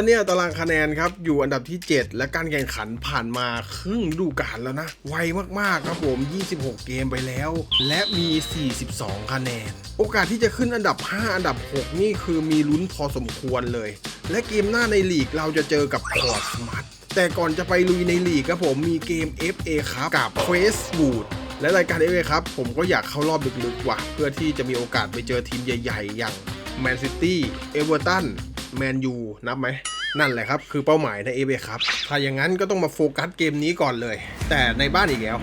อนนี้ตารางคะแนนครับอยู่อันดับที่ 7 และการแข่งขันผ่านมาครึ่งฤดูกาลแล้วนะ ไวมากๆครับผม 26 เกมไปแล้ว และมี 42 คะแนน โอกาสที่จะขึ้นอันดับ 5 อันดับ 6 นี่คือมีลุ้นพอสมควรเลย และเกมหน้าในลีกเราจะเจอกับพอร์ตสมัตแต่ก่อนจะไปลุยในลีกครับผมมีเกม FA ครับกับเฟสบูดและรายการ FA ครับผมก็อยากเข้ารอบลึกๆว่ะเพื่อที่จะมีโอกาสไปเจอทีมใหญ่ ๆ อย่างแมนซิตี้เอเวอร์ตัน แมนยูนับไหมนั่นแหละครับ คือเป้าหมายใน FA ครับถ้าอย่างนั้นก็ต้องมาโฟกัสเกมนี้ก่อนเลย แต่ในบ้านอีกแล้ว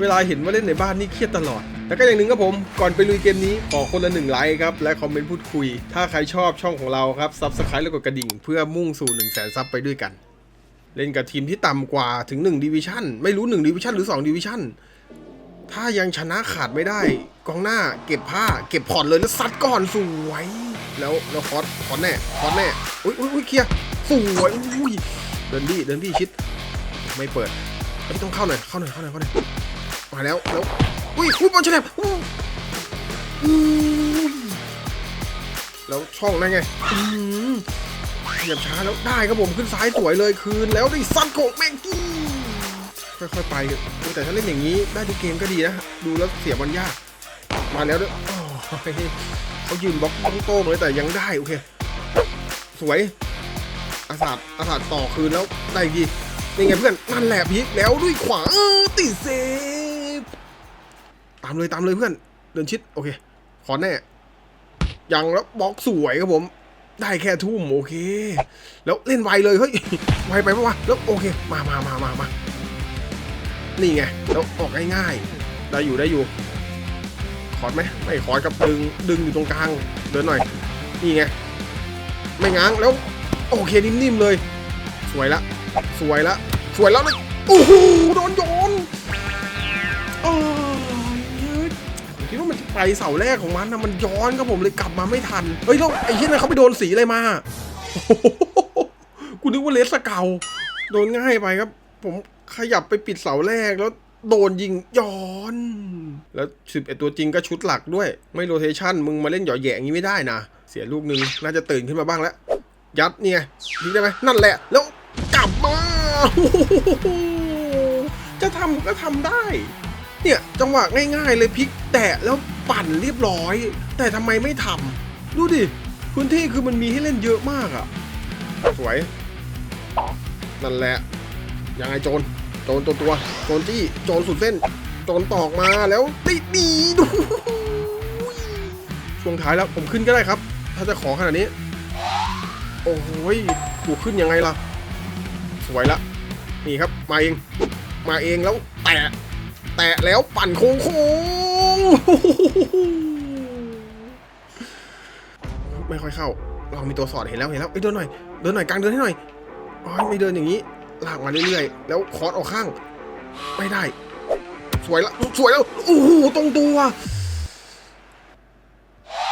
เวลาเห็นว่าเล่นในบ้านนี่เครียดตลอดแต่ก็อย่างหนึ่งครับผม ก่อนไปลุยเกมนี้ขอคนละหนึ่งไลค์ครับ และคอมเมนต์พูดคุย ถ้าใครชอบช่องของเราครับซับสไครต์และกดกระดิ่ง เพื่อมุ่งสู่1นึ่งแสนซับไปด้วยกัน เล่นกับทีมที่ต่ำกว่าถึง1ดิวิชั่นไม่รู้1ดิวิชั่นหรือ2ดิวิชั่นถ้ายังชนะขาดไม่ได้ กองหน้าเก็บผ้า เก็บผ่อนเลยแล้วซัดก่อนสวย แล้วแล้วคอสคอสแน่คอสแน่อุ้ยอุ้ยอุ้ยเคลียร์สวยอุ้ยเดินบี้เดินบี้ชิด ไม่เปิดไม่ต้องเข้าหน่อยเข้าหน่อยเข้าหน่อยเข้าหน่อยมาแล้วแล้วอุ้ยอุ้ยบอลฉลับอุ้ยอุ้ยแล้วช่องนั่นไงอืมขยับช้าแล้วได้ครับผมขึ้นซ้ายสวยเลยคืน แล้วได้ซัดโขกแม็กกี้ค่อยๆไปแต่ถ้าเล่นอย่างนี้ได้ทุกเกมก็ดีนะ ดูแล้วเสียบอลยาก มาแล้วด้วยโอ้ย เขายืนบล็อกต้องโต้งเลยแต่ยังได้โอเค สวย อาสาดอาสาดต่อคืนแล้วได้อีกทีนี่ไงเพื่อนนั่นแหละพีกแล้วด้วยขวาติดเซฟตามเลยตามเลยเพื่อน เดินชิดโอเค ขอแน่ยังแล้วบล็อกสวยครับผม ได้แค่ทุ่มโอเค แล้วเล่นไวเลยเฮ้ยไวไปปะวะแล้วโอเค มามามามามานี่ไงแล้วออกง่ายๆได้อยู่ได้อยู่ คอร์ดไหมไม่คอร์ดกับดึงดึงอยู่ตรงกลางเดินหน่อยนี่ไงไม่ง้างแล้วโอเคนิ่มๆเลย สวยละสวยละสวยแล้วเลยโอ้โหโดนโยนโอ้ยผมคิดว่ามันจะไปเสาแรกของมันนะมันย้อนครับผมเลยกลับมาไม่ทันเฮ้ยแล้วไอ้เหี้ยนั่นเขาไปโดนสีอะไรมาโอ้โหกูนึกว่าเลสเกาโดนง่ายไปครับ ผมขยับไปปิดเสาแรกแล้ว โดนยิงย้อน แล้วสิบเอ็ดตัวจริงก็ชุดหลักด้วย ไม่โรเทชันมึงมาเล่นหย่อแย่อย่างนี้ไม่ได้นะ เสียลูกนึง น่าจะตื่นขึ้นมาบ้างแล้ว ยัดเนี่ยยิงได้ไหมนั่นแหละ แล้วกลับมา จะทำก็ทำได้ เนี่ย จังหวะง่ายๆเลยพลิกแตะแล้วปั่นเรียบร้อย แต่ทำไมไม่ทำดูดิพื้นที่คือมันมีให้เล่นเยอะมากอะสวย นั่นแหละยังไงโจร จรตัวตัวโจรจี้โจรสุดเส้นโจรตอกมาแล้วติดดีดูช่วงท้ายแล้วผมขึ้นก็ได้ครับ ถ้าจะขอขนาดนี้ โอ้โหยกูขึ้นยังไงล่ะ สวยละนี่ครับมาเอง มาเองแล้วแตะแตะแล้วปั่นโค้งโค้งไม่ค่อยเข้า เรามีตัวสอดเห็นแล้วเห็นแล้วเอ้ยเดินหน่อยเดินหน่อยกลางเดินให้หน่อยอ๋อไม่เดินอย่างนี้ ลากมาเรื่อยๆ แล้วคอร์สออกข้าง ไม่ได้ สวยแล้วสวยแล้วโอ้โหตรงตัว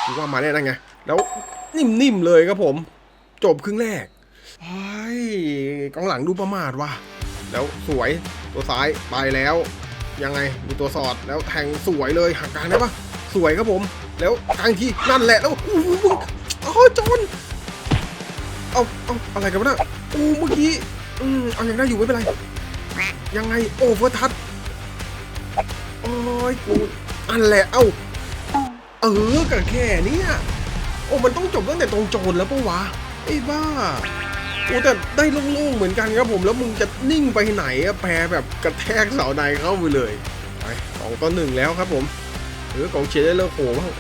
คิดว่ามาแน่นั่นไง แล้วนิ่มๆเลยครับผม จบครึ่งแรกเฮ้กองหลังดูประมาทว่ะแล้วสวยตัวซ้ายไปแล้ว ยังไงมีตัวสอดแล้วแทงสวยเลยหักกลางได้ปะสวยครับผม แล้วกลางทีนั่นแหละแล้วโอ้โหโอ้ยจอนเอาเอาอะไรกันวะน่ะโอ้เมื่อกี้ อืมเอายังได้อยู่ไม่เป็นไร ยังไง โอเฟอร์ทัชโอ้ยกูอันแหละเอ้า เออกับแค่เนี้ยโอ้มันต้องจบตั้งแต่ตรงโจรแล้วปะวะไอ้บ้าโอ้แต่ได้โล่งๆเหมือนกันครับผมแล้วมึงจะนิ่งไปไหนอะแพ้แบบกระแทกเสาในเข้าไปเลยไปสองต่อหนึ่งแล้วครับผมหรือกองเชียร์ได้เลิกโหบ้าง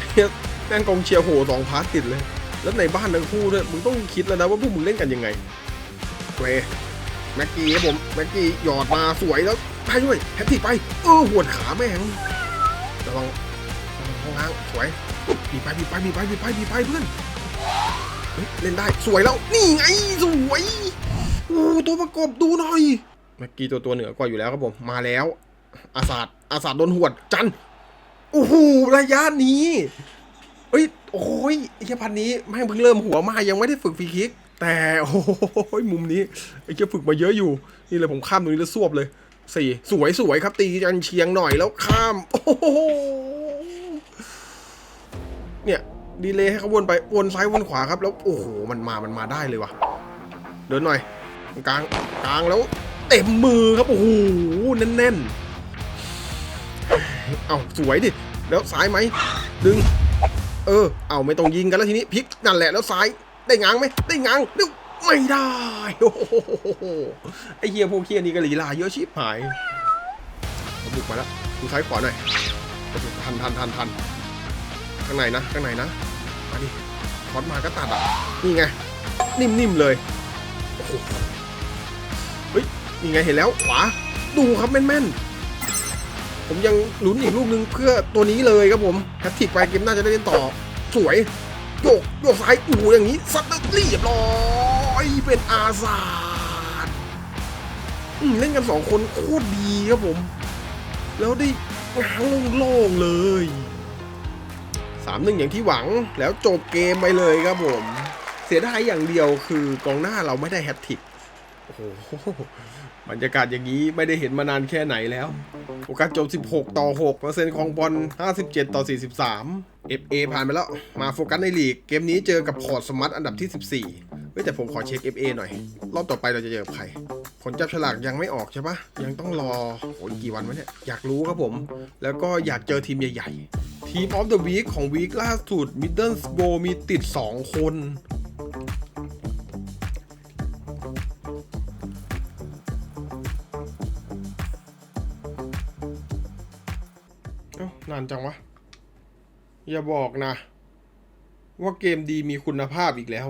แม่งกองเชียร์โหสองพาร์ทติดเลย แล้วในบ้านทั้งคู่ด้วยมึงต้องคิดแล้วนะว่าพวกมึงเล่นกันยังไงเว แม็กกี้ครับผมแม็กกี้หยอดมาสวยแล้วไปด้วยแฮตติกไปเออหวดขาแม่งระวังระวังห้องล้างสวยบีบไปบีบไปบีบไปบีบไปบีบไปเพื่อนเล่นได้สวยแล้วนี่ไงสวยโอ้ตัวประกอบดูหน่อยเมื่อกี้ตัวตัวเหนือกว่าอยู่แล้วครับผมมาแล้ว อาสาดอาสาดโดนหวดจันโอ้โหระยะนี้เอ้ยโอ้ยไอ้พันนี้แม่งเพิ่งเริ่มหัวมายังไม่ได้ฝึกฟรีคิก แต่โอ้ยมุมนี้ไอ้แค่ฝึกมาเยอะอยู่ นี่เลยผมข้ามตรงนี้แล้วสวบเลยสี่สวยสวยครับ ตีจันเชียงหน่อยแล้วข้ามโอ้โหเนี่ยดีเลยให้เขาวนไปวนซ้ายวนขวาครับ แล้วโอ้โหมันมามันมาได้เลยว่ะเดินหน่อยกลางกลางแล้ว เต็มมือครับโอ้โหแน่นๆเอาสวยดิแล้วซ้ายไหมดึง เออ เอาไม่ต้องยิงกันแล้วทีนี้พลิกนั่นแหละแล้วซ้าย ได้ง้างไหมได้ง้างเดี๋ยวไม่ได้โอ้โหไอเฮียพวกเฮียนี่ก็ลีลาเยอะชิบหายเขาบุกมาแล้วดูซ้ายขวาหน่อยทันทันทันทันข้างในนะข้างในนะมาดิคอสมาก็ตัดอะนี่ไงนิ่มๆเลยโอ้โหเฮ้ยนี่ไงเห็นแล้วขวาดูครับแม่นๆผมยังลุ้นอีกลูกนึงเพื่อตัวนี้เลยครับผมแฮตติกไปเกมน่าจะได้เล่นต่อสวย โยกโยกซ้ายอูอย่างนี้ซัดแล้วเรียบร้อยเป็นอาซาดเล่นกันสองคนโคตรดีครับผม แล้วได้ง้างโล่งๆเลยสามหนึ่งอย่างที่หวังแล้วจบเกมไปเลยครับผม เสียดายอย่างเดียวคือกองหน้าเราไม่ได้แฮตติก โอ้โหบรรยากาศอย่างนี้ไม่ได้เห็นมานานแค่ไหนแล้วโอกาสจบ 16 ต่อ6เปอร์เซ็นต์ของบอล 57 ต่อ 43 FA ผ่านไปแล้ว มาโฟกัสในลีก เกมนี้เจอกับพอร์ตสมัตอันดับที่ 14เฮ้แต่ผมขอเช็ค FA หน่อย รอบต่อไปเราจะเจอกับใคร ผลจับฉลากยังไม่ออกใช่ปะยังต้องรอโอ้ยกี่วันวะเนี่ย อยากรู้ครับผม แล้วก็อยากเจอทีมใหญ่ ๆ ทีมออฟเดอะวีคของวีคล่าสุดมิดเดิลสโบมีติด 2 คน เอ้านานจังวะ อย่าบอกนะ ว่าเกมดีมีคุณภาพอีกแล้ว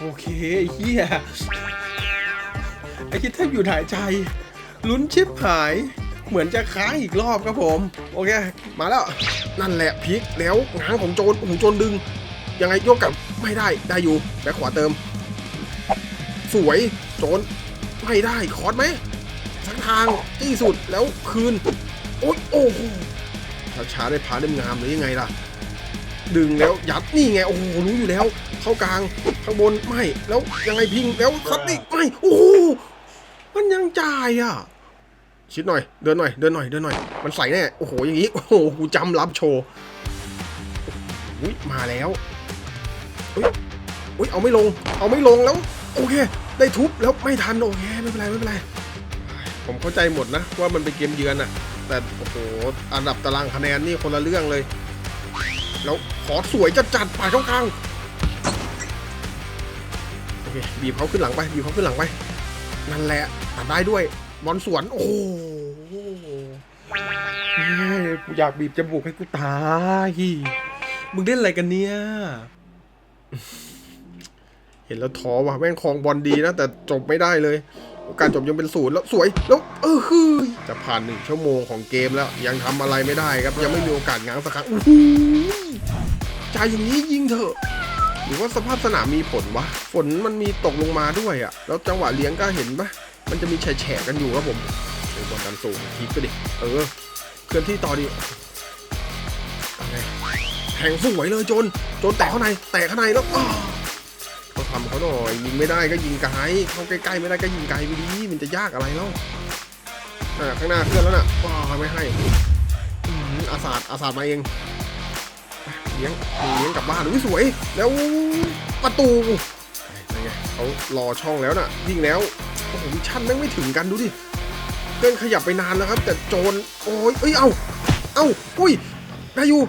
โอเคเฮียไอคิดแทบอยู่ถ่ายใจ ลุ้นชิบหาย เหมือนจะค้างอีกรอบครับผม โอเค มาแล้ว นั่นแหละพลิกแล้วง้างของโจรโอ้โหโจรดึง ยังไงโยกกลับไม่ได้ได้อยู่แบ็คขวาเติม สวยโจรไม่ได้คอร์สไหมสักทางที่สุดแล้วคืน โอ๊ยโอ้โหช้าๆได้พาเล่มงามหรือยังไงล่ะ ดึงแล้วยัดนี่ไงโอ้โหรู้อยู่แล้ว เข้ากลางข้างบนไม่แล้วยังไงพิงแล้วซัดนี่ไม่โอ้โหมันยังจ่ายอะ ชิดหน่อย เดินหน่อย เดินหน่อย เดินหน่อย มันใส่แน่ โอ้โห อย่างนี้ โอ้โห กูจำรับโชว์อุ้ย มาแล้วอุ้ยอุ้ย เอาไม่ลง เอาไม่ลงแล้ว โอเค ได้ทุบแล้วไม่ทัน โอเค ไม่เป็นไร ไม่เป็นไร ผมเข้าใจหมดนะ ว่ามันเป็นเกมเยือนอะแต่ โอ้โห อันดับตารางคะแนนนี่คนละเรื่องเลย แล้วขอสวยจัดจัดป่าช่องกลางโอเค บีบเขาขึ้นหลังไป บีบเขาขึ้นหลังไป นั่นแหละตัดได้ด้วย บอลสวน โอ้โหเฮ้ยกูอยากบีบจมูกให้กูตายมึงเล่นอะไรกันเนี่ย เห็นแล้วท้อว่ะแม่งคลองบอลดีนะ แต่จบไม่ได้เลย กาสจบยังเป็นศูนย์แล้วสวยแล้ว เออคือจะผ่านหนึ่งชั่วโมงของเกมแล้ว ยังทำอะไรไม่ได้ครับ ยังไม่มีโอกาสง้างสักครั้งโอ้โหใจอย่างนี้ยิงเถอะหรือว่าสภาพสนามมีผลวะ ฝนมันมีตกลงมาด้วยอะ่ะ แล้วจังหวะเลี้ยงก็เห็นปะ มันจะมีแฉะกันอยู่ครับผมโอ้บอลกันสูงทีไปดิ เออ เคลื่อนที่ต่อดิเอาไงแทงสวยเลยจน จนแตะข้างใน แตะข้างในแล้วอ้าวเขาทำเขาหน่อย ยิงไม่ได้ก็ยิงไกลเข้าใกล้ๆไม่ได้ก็ยิงไกลไปดิมันจะยากอะไรแล้วน่ะข้างหน้าเคลื่อนแล้วน่ะว้าไม่ให้อาสาดอาสาดมาเองเลี้ยงเลี้ยงกลับบ้านอุ้ยสวย แล้วประตู ไงเขารอช่องแล้วน่ะยิงแล้วโอ้โหวิชั่นแม่งไม่ถึงกันดูดิเกินขยับไปนานแล้วครับ แต่โจรโอ้ยเอ้ยเอาเอ้าอุ้ยได้อยู่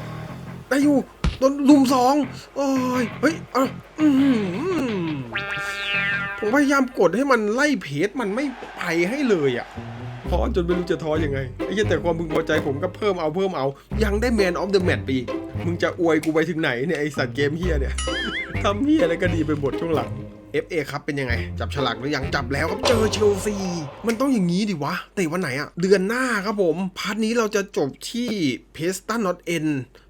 ได้อยู่โดนลุมสองโอ้ยเฮ้ยเอาอือหือผมพยายามกดให้มันไล่เพจมันไม่ไปให้เลยอะท้อจนไม่รู้จะท้อยังไงไอ้เหี้ยแต่ความพึงพอใจผมก็เพิ่มเอาเพิ่มเอา ยังได้แมนออฟเดอะแมตปีกมึงจะอวยกูไปถึงไหนเนี่ยไอสัตว์เกมเฮียเนี่ยทำเฮียอะไรก็ดีไปหมดช่วงหลัง FA ครับเป็นยังไง จับฉลากหรือยังจับแล้วครับเจอเชลซี มันต้องอย่างนี้ดิวะเตะวันไหนอะเดือนหน้าครับผม พาร์ทนี้เราจะจบที่เพสตันนอตเอ็น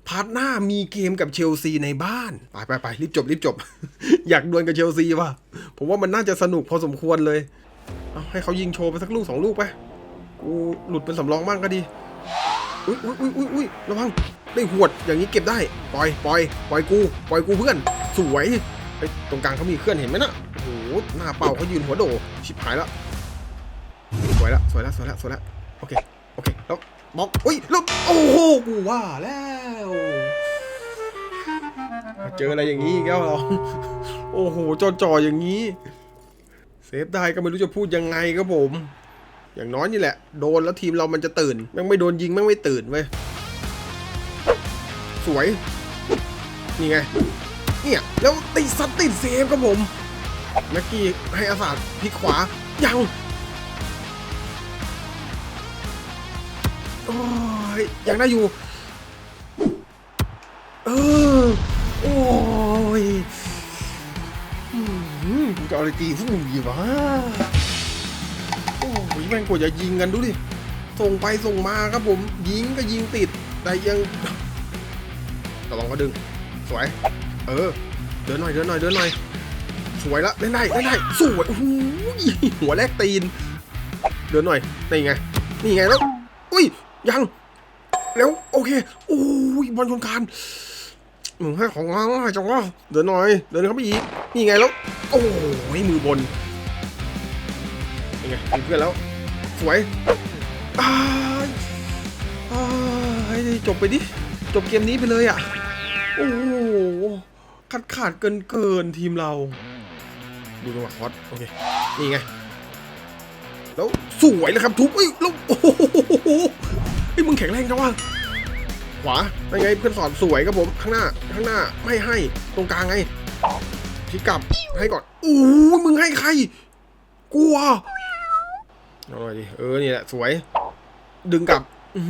พาร์ทหน้ามีเกมกับเชลซีในบ้าน ไปไปไปรีบจบรีบจบ อยากดวลกับเชลซีว่ะผมว่ามันน่าจะสนุกพอสมควรเลยเอาให้เขายิงโชว์ไปสักลูกสองลูกไปกูหลุดเป็นสำรองบ้างก็ดีอุ้ยอุ้ยอุ้ยอุ้ยอุ้ยระวังได้หวดอย่างนี้เก็บได้ ปล่อยปล่อยปล่อยกู ปล่อยกูเพื่อน สวย ไอ้ยตรงกลางเขามีเคลื่อนเห็นไหมนะโอ้โหหน้าเป่าเขายืนหัวโดชิบหายแล้วสวยแล้วสวยแล้วสวยแล้วสวยแล้วโอเคโอเคแล้วบล็อกอุ้ยแล้วโอ้โหกูว่าแล้วมาเจออะไรอย่างนี้อีกแล้วเหรอโอ้โหจ่อๆอย่างนี้เซฟได้ก็ไม่รู้จะพูดยังไงครับผม อย่างน้อยนี่แหละ โดนแล้วทีมเรามันจะตื่นแม่งไม่โดนยิงแม่งไม่ตื่นเว้ยสวยนี่ไง เนี่ย แล้วติดสัตว์ติดเซฟครับผมแม็กกี้ให้อาสาพลิกขวา ยังโอ้ยยังได้อยู่ เออ โอ้ยอืมกูจะเอาอะไรตีพวกมึงดีวะ โอ้ยแม่งกว่าจะยิงกันดูดิ ส่งไปส่งมาครับผม ยิงก็ยิงติด แต่ยังระวังเขาดึง สวย เออ เดินหน่อยเดินหน่อยเดินหน่อย สวยละเล่นได้เล่นได้สวยโอ้โหหัวแรกตีน เดินหน่อยนี่ไง นี่ไงแล้ว อุ้ย ยัง แล้วโอเคโอ้ยบอลชนคานมึงให้ของง่ายจังวะเดินหน่อย เดินเข้าไปอีก นี่ไงแล้ว โอ้ยมือบนนี่ไงมีเพื่อนแล้ว สวยอ้าอ้ายจบไปดิ จบเกมนี้ไปเลยอะ โอ้โห ขาดขาดเกินเกินทีมเรา ดูจังหวะคอสโอเค นี่ไง แล้วสวยเลยครับทุบเอ้ยแล้วโอ้โหไอ้มึงแข็งแรงจังวะขวาได้ไงเพื่อนสอนสวยครับผมข้างหน้าข้างหน้าไม่ให้ตรงกลางไงพลิกลับให้ก่อนโอ้ยมึงให้ใครกลัวเอาหน่อยดิเออนี่แหละสวย ดึงกลับอื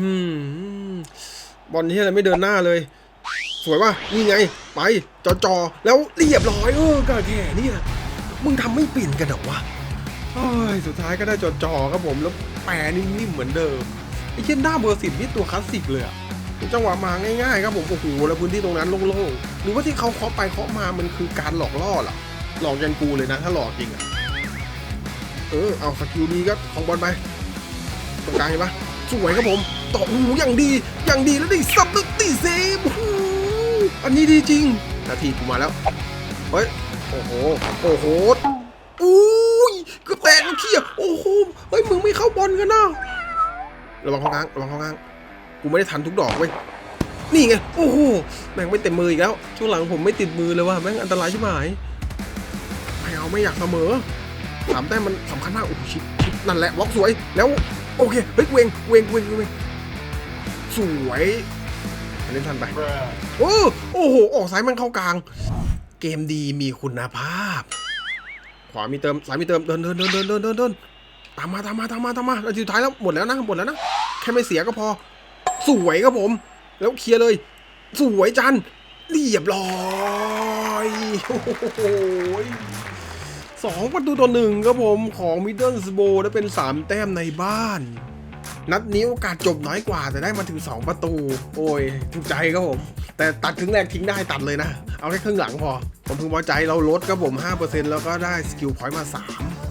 บอลที่อะไรไม่เดินหน้าเลย สวยว่ะนี่ไง ไปจอจอแล้วเรียบร้อยเออก็แค่นี้นะมึงทำไม่เปลี่ยนกันหรอวะสุดท้ายก็ได้จอจอครับผมแล้วแปรนิ่มๆเหมือนเดิมไอ้เช่นหน้าเบอร์สิบนี่ตัวคลาสสิกเลยอะจังหวะมาง่ายๆครับผมโอ้โหแล้วพื้นที่ตรงนั้นโล่งๆหรือว่าที่เขาเคาะไปเคาะมามันคือการหลอกล่อเหรอหลอกยันกูเลยนะถ้าหลอกจริงอะเออเอาสกิลดีก็ของบอลไปตรงกลางเห็นปะสวยครับผมต่อหูอย่างดีอย่างดีแล้วดิซับตึกตีเซฟ อันนี้ดีจริง นาทีกูมาแล้ว เฮ้ย โอ้โห โอ้โหอุ้ยเกือบแตกแล้วเขี้ยโอ้โห เฮ้ย มึงไม่เข้าบอลกันนะระวังข้างกลางระวังข้างกลางกูไม่ได้ทันทุกดอกเว้ย นี่ไง โอ้โห แม่งไม่เต็มมืออีกแล้ว ช่วงหลังผมไม่ติดมือเลยว่ะ แม่งอันตรายใชิบหายไม่เอาไม่อยากเสมอสามแต้มมันสำคัญมากโอ้โหชิดชินั่นแหละบล็อกสวย แล้ว โอเค เฮ้ยเวงเวงเวงเวงสวย อันนี้ทันไปโอ้โอ้โห ออกซ้ายมันเข้ากลาง เกมดีมีคุณภาพ ขวามีเติมซ้ายมีเติมเดินเดินเดินเดินเดินเดินเดินตามมาตามมาตามมาตามมานาทีสุดท้ายแล้วหมดแล้วนะหมดแล้วนะแค่ไม่เสียก็พอ สวยครับผม แล้วเคลียร์เลย สวยจันเรียบร้อยโอ้โหสองประตูต่อหนึ่งครับผมของมิดเดิลสโบได้เป็น3แต้มในบ้าน นัดนี้โอกาสจบน้อยกว่า แต่ได้มาถึง 2 ประตู โอ้ย ถูกใจครับผม แต่ตัดครึ่งแรกทิ้งได้ตัดเลยนะ เอาแค่ครึ่งหลังพอ ผมพึงพอใจเราลดครับผม 5%แล้วก็ได้สกิลพอยต์มา 3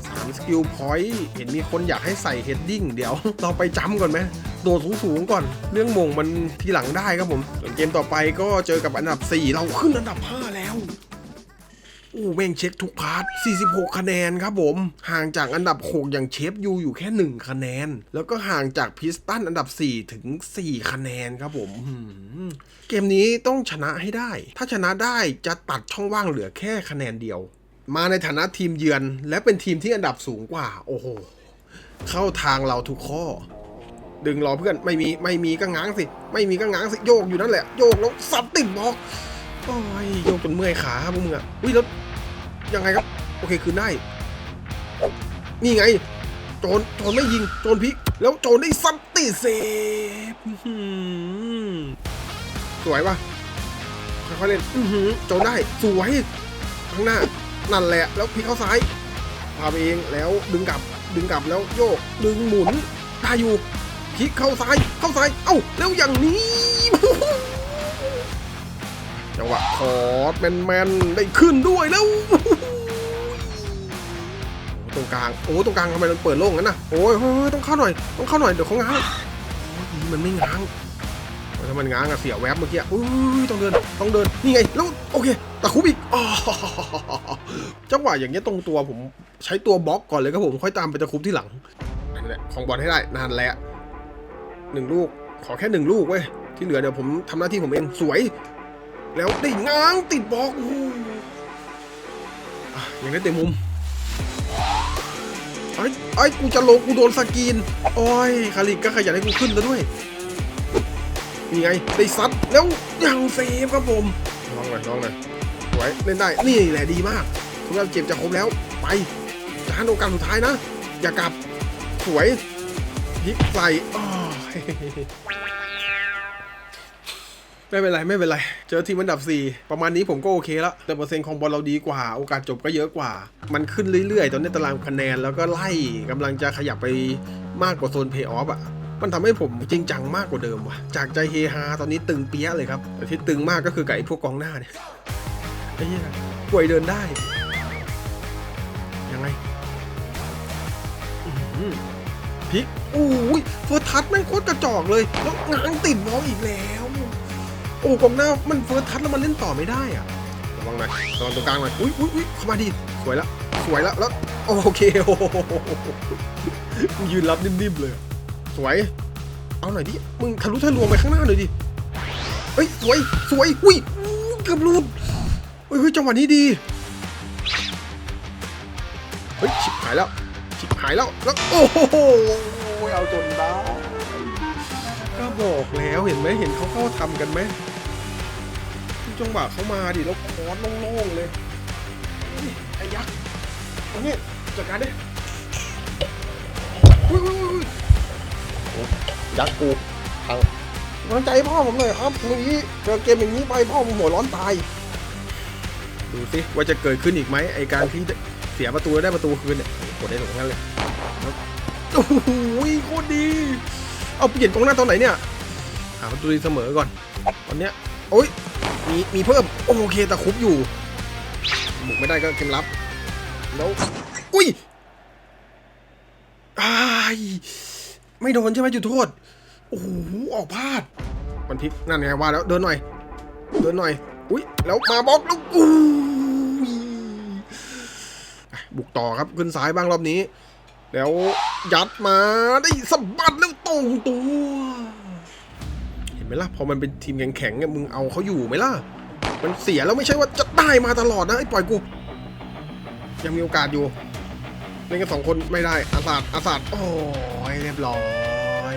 3สกิลพอยต์เห็นมีคนอยากให้ใส่เฮดดิ้งเดี๋ยวเราไปจำก่อนไหมโดดสูงๆก่อน เรื่องมงมันทีหลังได้ครับผมส่วนเกมต่อไปก็เจอกับอันดับ 4 เราขึ้นอันดับ 5 แล้ว อ้แม่งเช็คทุกพาร์ท 46 คะแนนครับผม ห่างจากอันดับ 6 อย่างเชฟยูอยู่แค่ 1 คะแนน แล้วก็ห่างจากพิสตันอันดับ 4 ถึง 4 คะแนนครับผมหืมเกมนี้ต้องชนะให้ได้ ถ้าชนะได้จะตัดช่องว่างเหลือแค่คะแนนเดียว มาในฐานะทีมเยือน และเป็นทีมที่อันดับสูงกว่า โอ้โห เข้าทางเราทุกข้อ ดึงรอเพื่อนไม่มีไม่มีก็ง้างสิ ไม่มีก็ง้างสิโยกอยู่นั่นแหละโยกแล้วสับติดบล็อก โอ้ยโยกจนเมื่อยขาพวกมึงอะอุ้ยแล้วยังไงครับ โอเคคืนได้ นี่ไง โจรโจรไม่ยิง โจรพลิก แล้วโจรได้ซับติเซฟสวยปะค่อยๆเล่น อื้อหือโจรได้ สวย ข้างหน้า นั่นแหละ แล้วพลิกเข้าซ้ายพาไปเอง แล้วดึงกลับ ดึงกลับแล้วโยก ดึงหมุนได้อยู่พลิกเข้าซ้าย เข้าซ้าย เอ้า แล้วอย่างนี้ จังหวะคอร์ดแมนๆได้ขึ้นด้วยแล้วตรงกลางโอ้ตรงกลางทำไมมันเปิดโล่งงั้นนะโอ้ยต้องเข้าหน่อยต้องเข้าหน่อยเดี๋ยวเขาง้างโอ้ยมันไม่ง้างโอ้ยถ้ามันง้างอะเสียแวบเมื่อกี้อุ้ยต้องเดินต้องเดินนี่ไงแล้วโอเคตะคุบอีกจังหวะอย่างเงี้ยตรงตัวผมใช้ตัวบล็อกก่อนเลยครับผมค่อยตามไปตะคุบที่หลังแหละของบอลให้ได้นานแหละหนึ่งลูกขอแค่หนึ่งลูกเว้ยที่เหลือเดี๋ยวผมทำหน้าที่ผมเองสวย แล้วได้ง้างติดบล็อกโอ้โหอะยังได้เต็มมุมไอ้ไอ้กูจะลงกูโดนสกีนโอ้ยคาริกก็ขยันให้กูขึ้นแล้วด้วยนี่ไงได้ซัดแล้วยังเซฟครับผมลองหน่อยลองหน่อยสวยเล่นได้นี่แหละดีมากทุกท่านเจ็บจะครบแล้วไปจานโอกาสสุดท้ายนะ อย่ากลับสวยพลิกใส่ ไม่เป็นไรไม่เป็นไร เจอทีมอันดับ 4 ประมาณนี้ผมก็โอเคแล้วแต่เปอร์เซ็นต์ของบอลเราดีกว่า โอกาสจบก็เยอะกว่า มันขึ้นเรื่อยๆ ตอนนี้ตารางคะแนนแล้วก็ไล่กำลังจะขยับไปมากกว่าโซนเพย์ออฟอะมันทำให้ผมจริงจังมากกว่าเดิมว่ะ จากใจเฮฮาตอนนี้ตึงเปี้ยะเลยครับ แต่ที่ตึงมากก็คือกับไอ้พวกกองหน้าเนี่ยไอ้เหี้ยป่วยเดินได้ ยังไงพลิกอู้ยเฟิร์ทัชแม่งโคตรกระจอกเลย แล้วง้างติดบอลอีกแล้ว โอ้กองหน้ามันเฟิร์สทัชแล้วมันเล่นต่อไม่ได้อะระวังหน่อยระวังตรงกลางหน่อยอุ้ยอุ้ยอุ้ยเข้ามาดิสวยล้วสวยล้วแล้วโอเคโอ้โหยืนรับนิ่มๆเลยสวย เอาหน่อยดิมึงทะลุทะลวงไปข้างหน้าหน่อยดิเฮ้ยสวยสวยอุ้ยเกือบหลุดเฮ้ยเฮ้ยจังหวะนี้ดีเฮ้ยชิบหายแล้วชิบหายแล้วแล้วโอ้โหเอาจนได้ก็บอกแล้วเห็นไหมเห็นเขาเข้าทำกันไหม จังหวะเขามาดิแล้วคอร์สโล่งๆเลยเฮ้ยไอ้ยักษ์เอาเนี่ยจัดการดิอุ้ยอุ้ยอุ้ยยักษ์กูพังกำลังใจให้พ่อผมหน่อยครับอย่างนี้เจอเกมอย่างนี้ไปพ่อผมหัวร้อนตาย ดูสิว่าจะเกิดขึ้นอีกไหมไอการที่เสียประตูแล้วได้ประตูคืนเนี่ยกดได้ตรงนั้นเลยโอ้โหโคตรดี เอาเปลี่ยนกองหน้าตอนไหนเนี่ยหาประตูดีเสมอก่อน ตอนเนี้ย โอ้ยมีมีเพิ่ม โอเคแต่คุบอยู่ บุกไม่ได้ก็เกมรับแล้วอุ้ยอายไม่โดนใช่ไหมจุดโทษ โอ้โห ออกพลาด มันพลิก นั่นไงว่าแล้วเดินหน่อย เดินหน่อย อุ้ยแล้วมาบล็อกแล้วอู้ยบุกต่อครับขึ้นซ้ายบ้างรอบนี้ แล้วยัดมาได้สะบัดแล้วตรงตัว ห็นไหมล่ะ พอมันเป็นทีมแข็งๆเนี่ยมึงเอาเขาอยู่ไหมล่ะ มันเสียแล้วไม่ใช่ว่าจะได้มาตลอดนะไอ้ปล่อยกู ยังมีโอกาสอยู่ เล่นกันสองคนไม่ได้อาสาดอาสาดโอ้ยเรียบร้อย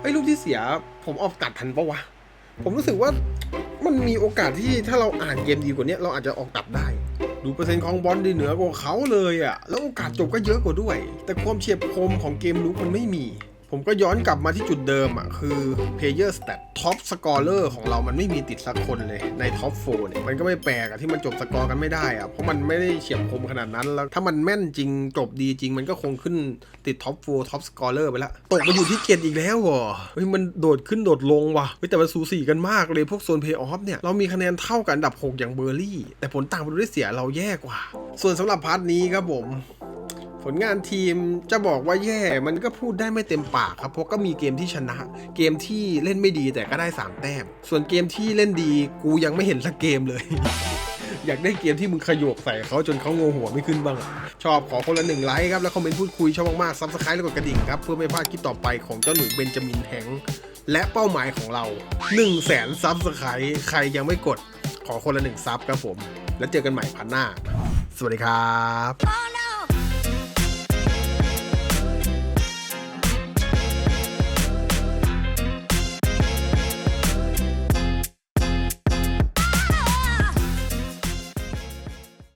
ไอ้ลูกที่เสีย ผมออกตัดทันปะวะ ผมรู้สึกว่ามันมีโอกาสที่ถ้าเราอ่านเกมดีกว่านี้เราอาจจะออกตัดได้ ดูเปอร์เซ็นต์ของบอลดีเหนือกว่าเขาเลยอะ่ะ แล้วโอกาสจบก็เยอะกว่าด้วย แต่ความเฉียบคมของเกมลุกมันไม่มี ผมก็ย้อนกลับมาที่จุดเดิมอะ่ะคือ player stat top scorer ของเรามันไม่มีติดสักคนเลยใน top 4เนี่ยมันก็ไม่แปลกอะที่มันจบสกอร์กันไม่ได้อะเพราะมันไม่ได้เฉียบคมขนาดนั้นแล้วถ้ามันแม่นจริงจบดีจริงมันก็คงขึ้นติด top 4 top scorer ไปล้วตกมาอยู่ที่เจ็ดอีกแล้วเหรอเฮ้ยมันโดดขึ้นโดดลงว่ะแต่มันสูสีกันมากเลยพวกโซน play off เนี่ยเรามีคะแนนเท่ากันอันดับ 6 อย่างเบอร์รี่ แต่ผลต่างประตูได้เสียเราแย่กว่า ส่วนสำหรับพาร์ทนี้ครับผม ผลงานทีมจะบอกว่าแย่ มันก็พูดได้ไม่เต็มปากครับ เพราะก็มีเกมที่ชนะ เกมที่เล่นไม่ดีแต่ก็ได้ 3 แต้ม ส่วนเกมที่เล่นดีกูยังไม่เห็นสักเกมเลย อยากได้เกมที่มึงขยโยกใส่เขาจนเขางงหัวไม่ขึ้นบ้าง ชอบขอคนละหนึ่งไลค์ครับ แล้วคอมเมนต์พูดคุยชอบมากๆซับสไครต์แล้วกดกระดิ่งครับ เพื่อไม่พลาดคลิปต่อไปของเจ้าหนูเบนจามินแฮงและเป้าหมายของเรา1 0 0 0 0แสนซับสไครต์ใครยังไม่กดขอคนละหนึ่งซับครับผม แล้วเจอกันใหม่พันหน้า สวัสดีครับ